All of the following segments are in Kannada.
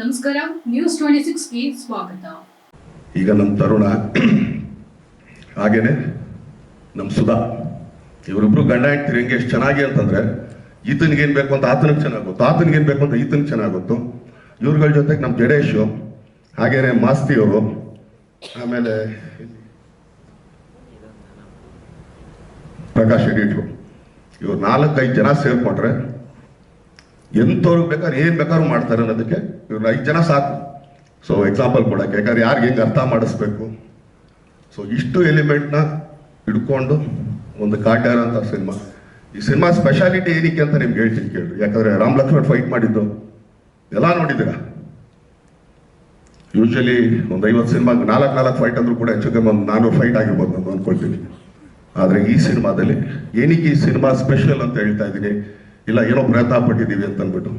ನಮಸ್ಕಾರ ನ್ಯೂಸ್ ಟ್ವೆಂಟಿ ಸಿಕ್ಸ್ಗೆ ಸ್ವಾಗತ. ಈಗ ನಮ್ಮ ತರುಣ, ಹಾಗೇನೆ ನಮ್ಮ ಸುಧಾ. ಇವರಿಬ್ರು ಗಂಡ ಹೆಂಡ್ತೀರಿ ಹೆಂಗೆ ಎಷ್ಟು ಚೆನ್ನಾಗಿ ಅಂತಂದ್ರೆ, ಈತನಿಗೆ ಏನು ಬೇಕು ಅಂತ ಆತನಿಗೆ ಚೆನ್ನಾಗಿ ಗೊತ್ತು. ಆತನಿಗೆ ಏನು ಬೇಕು ಅಂತ ಈತನಿಗೆ ಚೆನ್ನಾಗಿ ಗೊತ್ತು. ಇವ್ರಗಳ ಜೊತೆಗೆ ನಮ್ಮ ಜಡೇಶು, ಹಾಗೇನೆ ಮಾಸ್ತಿಯವರು, ಆಮೇಲೆ ಪ್ರಕಾಶ್ ಎಡಿಟ್ರು. ಇವ್ರು ನಾಲ್ಕೈದು ಜನ ಸೇರ್ಕೊಂಡ್ರೆ ಎಂಥವ್ರಿಗೆ ಬೇಕಾದ್ರೆ ಏನ್ ಬೇಕಾದ್ರು ಮಾಡ್ತಾರೆ ಅನ್ನೋದಕ್ಕೆ ಇವ್ರನ್ನ ಐದು ಜನ ಸಾಕು. ಸೊ ಎಕ್ಸಾಂಪಲ್ ಕೊಡಕ್ಕೆ. ಯಾಕಂದ್ರೆ ಯಾರಿಗೆ ಹೆಂಗೆ ಅರ್ಥ ಮಾಡಿಸ್ಬೇಕು? ಸೊ ಇಷ್ಟು ಎಲಿಮೆಂಟ್ನ ಹಿಡ್ಕೊಂಡು ಒಂದು ಕಾಟ್ಯಾರ ಅಂತ ಸಿನಿಮಾ. ಈ ಸಿನಿಮಾ ಸ್ಪೆಷಾಲಿಟಿ ಏನಕ್ಕೆ ಅಂತ ನಿಮ್ಗೆ ಹೇಳ್ತೀನಿ ಕೇಳಿ. ಯಾಕಂದ್ರೆ ರಾಮ್ ಲಕ್ಷ್ಮಣ್ ಫೈಟ್ ಮಾಡಿದ್ದು. ಎಲ್ಲ ನೋಡಿದ್ದೀರಾ? ಯೂಶಲಿ ಒಂದು ಐವತ್ತು ಸಿನಿಮಾಗೆ ನಾಲ್ಕು ನಾಲ್ಕು ಫೈಟ್ ಅಂದ್ರೂ ಕೂಡ ಹೆಚ್ಚು ಕಮ್ಮಿ ಒಂದು ನಾನ್ನೂರು ಫೈಟ್ ಆಗಿರ್ಬೋದು ನಾನು ಅನ್ಕೊಳ್ತೀನಿ. ಆದರೆ ಈ ಸಿನಿಮಾದಲ್ಲಿ ಏನಕ್ಕೆ ಈ ಸಿನಿಮಾ ಸ್ಪೆಷಲ್ ಅಂತ ಹೇಳ್ತಾ ಇದ್ದೀನಿ? ಇಲ್ಲ, ಏನೋ ಪ್ರಯತ್ನ ಪಟ್ಟಿದ್ದೀವಿ ಅಂತ ಅಂದ್ಬಿಟ್ಟು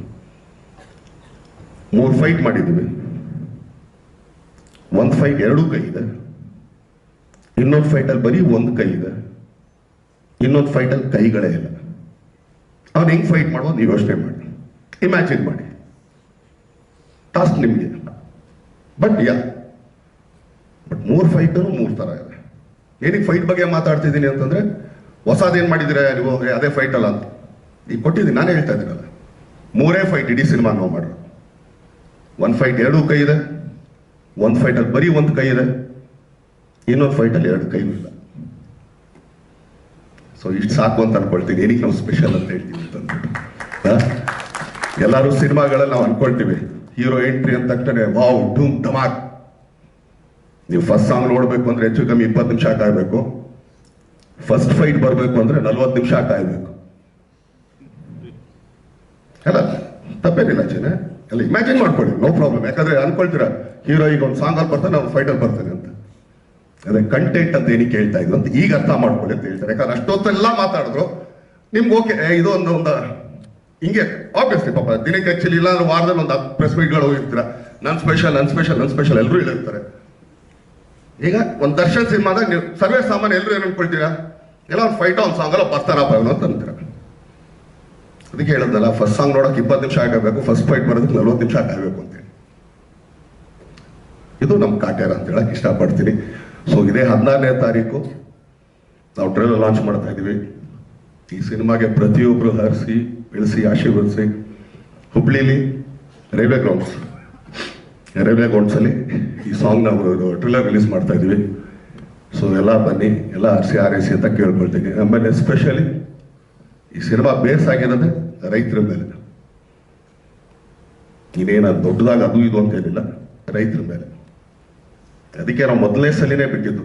ಮೂರು ಫೈಟ್ ಮಾಡಿದ್ದೀವಿ. ಒಂದು ಫೈಟ್ ಎರಡು ಕೈ ಇದೆ. ಇನ್ನೊಂದು ಫೈಟಲ್ಲಿ ಬರೀ ಒಂದು ಕೈ ಇದೆ. ಇನ್ನೊಂದು ಫೈಟಲ್ಲಿ ಕೈಗಳೇ ಇಲ್ಲ. ಅವ್ನು ಹೆಂಗೆ ಫೈಟ್ ಮಾಡುವ ನೀವು ಯೋಚನೆ ಮಾಡಿ. ಇಮ್ಯಾಜಿನ್ ಮಾಡಿ. ಟಾಸ್ಕ್ ನಿಮಗೆ. ಬಟ್ ಯಾ ಬಟ್ ಮೂರು ಫೈಟಲ್ಲೂ ಮೂರು ಥರ ಇದೆ. ಏನಕ್ಕೆ ಫೈಟ್ ಬಗ್ಗೆ ಮಾತಾಡ್ತಿದ್ದೀನಿ ಅಂತಂದ್ರೆ ಹೊಸದೇನು ಮಾಡಿದಿರ ನೀವು? ಅದೇ ಫೈಟ್ ಅಲ್ಲ ಅಂತ. ಈಗ ಕೊಟ್ಟಿದ್ದೀನಿ, ನಾನು ಹೇಳ್ತಾ ಇದ್ದೀನಲ್ಲ. ಮೂರೇ ಫೈಟ್ ಇಡೀ ಸಿನಿಮಾ ನಾವು ಮಾಡ್ರು. ಒಂದು ಫೈಟ್ ಎರಡು ಕೈ ಇದೆ. ಒಂದು ಫೈಟಲ್ಲಿ ಬರೀ ಒಂದು ಕೈ ಇದೆ. ಇನ್ನೊಂದು ಫೈಟಲ್ಲಿ ಎರಡು ಕೈ ಇಲ್ಲ. ಸೊ ಇಷ್ಟು ಸಾಕು ಅಂತ ಅನ್ಕೊಳ್ತೀನಿ. ಏನಕ್ಕೆ ನಾವು ಸ್ಪೆಷಲ್ ಅಂತ ಹೇಳ್ತೀವಿ ಅಂತಂದ್ಬಿಟ್ಟು ಎಲ್ಲರೂ ಸಿನಿಮಾಗಳಲ್ಲಿ ನಾವು ಅನ್ಕೊಳ್ತೀವಿ. ಹೀರೋ ಎಂಟ್ರಿ ಅಂತ ತಕ್ಷಣ ವಾವ್ ಡೂಮ್ ಧಮಾಕ್. ನೀವು ಫಸ್ಟ್ ಸಾಂಗ್ ನೋಡಬೇಕು ಅಂದರೆ ಹೆಚ್ಚು ಕಮ್ಮಿ ಇಪ್ಪತ್ತು ನಿಮಿಷ ಕಾಯಬೇಕು ಫಸ್ಟ್ ಫೈಟ್ ಬರಬೇಕು ಅಂದರೆ ನಲ್ವತ್ತು ನಿಮಿಷ ಕಾಯ್ಬೇಕು ಅಲ್ಲ, ತಪ್ಪೇನಿಲ್ಲ ಚೇನೆ. ಅಲ್ಲ ಇಮ್ಯಾಜಿನ್ ಮಾಡ್ಕೊಳ್ಳಿ. ನೋ ಪ್ರಾಬ್ಲಮ್ ಯಾಕಂದ್ರೆ ಅನ್ಕೊಳ್ತೀರಾ ಹೀರೋ ಈಗ ಒಂದು ಸಾಂಗ್ ಅಲ್ಲಿ ಬರ್ತಾನೆ ಅವ್ನು ಫೈಟಲ್ಲಿ ಬರ್ತಾನೆ ಅಂತ. ಅದೇ ಕಂಟೆಂಟ್ ಅಂತ ಏನಕ್ಕೆ ಹೇಳ್ತಾ ಇದ್ರು ಅಂತ ಈಗ ಅರ್ಥ ಮಾಡ್ಕೊಳ್ಳಿ ಅಂತ ಹೇಳ್ತಾರೆ. ಯಾಕಂದ್ರೆ ಅಷ್ಟೊತ್ತೆಲ್ಲ ಮಾತಾಡಿದ್ರು. ನಿಮ್ಗೆ ಓಕೆ ಇದು ಒಂದು ಒಂದು, ಹಿಂಗೆ ಆಬ್ವಿಯಸ್ಲಿ ಪಾಪ, ದಿನಕ್ಕೆ ಆಕ್ಚುಲಿ ಇಲ್ಲ, ಅಂದ್ರೆ ವಾರದಲ್ಲಿ ಒಂದು ಪ್ರೆಸ್ ಮೀಟ್ಗಳು ಹೋಗಿರ್ತೀರ. ನನ್ ಸ್ಪೆಷಲ್ ನನ್ ಸ್ಪೆಷಲ್ ನನ್ ಸ್ಪೆಷಲ್ ಎಲ್ಲರೂ ಹೇಳಿರ್ತಾರೆ. ಈಗ ಒಂದು ದರ್ಶನ್ ಸಿನಿಮಾದಾಗ ನೀವು, ಸರ್ವೇ ಸಾಮಾನ್ಯ ಎಲ್ಲರೂ ಏನು ಅನ್ಕೊಳ್ತೀರಾ? ಎಲ್ಲ ಒಂದು ಫೈಟ್ ಸಾಂಗ್ ಅಲ್ಲ ಬರ್ತಾರಪ್ಪ ಇವನು ಅಂತ ಅದಕ್ಕೆ ಹೇಳೋದಲ್ಲ ಫಸ್ಟ್ ಸಾಂಗ್ ನೋಡೋಕೆ ಇಪ್ಪತ್ತು ನಿಮಿಷ ಆಗಬೇಕು ಫಸ್ಟ್ ಫೈಟ್ ಬರೋದಕ್ಕೆ ನಲ್ವತ್ತು ನಿಮಿಷ ಆಗಬೇಕು ಅಂತೇಳಿ ಇದು ನಮ್ಮ ಕಾಟ್ಯಾರ ಅಂತ ಹೇಳಕ್ ಇಷ್ಟಪಡ್ತೀನಿ. ಸೊ ಇದೇ ಹದಿನಾರನೇ ತಾರೀಕು ನಾವು ಟ್ರೇಲರ್ ಲಾಂಚ್ ಮಾಡ್ತಾ ಇದ್ದೀವಿ. ಈ ಸಿನಿಮಾಗೆ ಪ್ರತಿಯೊಬ್ಬರು ಹರಿಸಿ ಬೆಳೆಸಿ ಆಶೀರ್ವದಿಸಿ. ಹುಬ್ಳಿಲಿ ರೈಲ್ವೆ ಗ್ರೌಂಡ್ಸ್ ರೈಲ್ವೆ ಗ್ರೌಂಡ್ಸಲ್ಲಿ ಈ ಸಾಂಗ್ ನಾವು ಟ್ರೇಲರ್ ರಿಲೀಸ್ ಮಾಡ್ತಾ ಇದ್ದೀವಿ. ಸೊ ಎಲ್ಲ ಬನ್ನಿ, ಎಲ್ಲ ಹರಿಸಿ, ಆರೈಸಿ ಅಂತ ಕೇಳ್ಕೊಳ್ತೀನಿ. ಆಮೇಲೆ ಎಸ್ಪೆಷಲಿ ಈ ಸಿನಿಮಾ ಬೇಸ್ ಆಗಿರೋದೇ ರೈತರ ಮೇಲೆ. ಇನ್ನೇನ ದೊಡ್ಡದಾಗ ಅದು ಇದು ಅಂತ ಏನಿಲ್ಲ, ರೈತರ ಮೇಲೆ. ಅದಕ್ಕೆ ನಾವು ಮೊದಲನೇ ಸಲಿನೇ ಬಿಟ್ಟಿದ್ದು.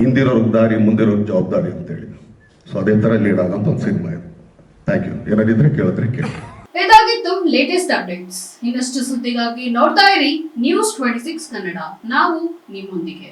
ಹಿಂದಿರೋರ್ಗ ದಾರಿ ಮುಂದಿರೋ ಜವಾಬ್ದಾರಿ ಅಂತೇಳಿ. ಸೊ ಅದೇ ತರ ಲೀಡ್ ಆಗಂತ ಒಂದು ಸಿನಿಮಾ ಇದು. ಥ್ಯಾಂಕ್ ಯು ಏನಾದಿದ್ರೆ ಕೇಳಿದ್ರೆ ಕೇಳಿ. ಇದಾಗಿತ್ತು ಲೇಟೆಸ್ಟ್ ಅಪ್ಡೇಟ್ಸ್ ಇನ್ನಷ್ಟು ಸುದ್ದಿಗಾಗಿ ನೋಡ್ತಾ ಇರಿ ನ್ಯೂಸ್ ಟ್ವೆಂಟಿ ಸಿಕ್ಸ್ ಕನ್ನಡ ನಾವು ನಿಮ್ಮೊಂದಿಗೆ.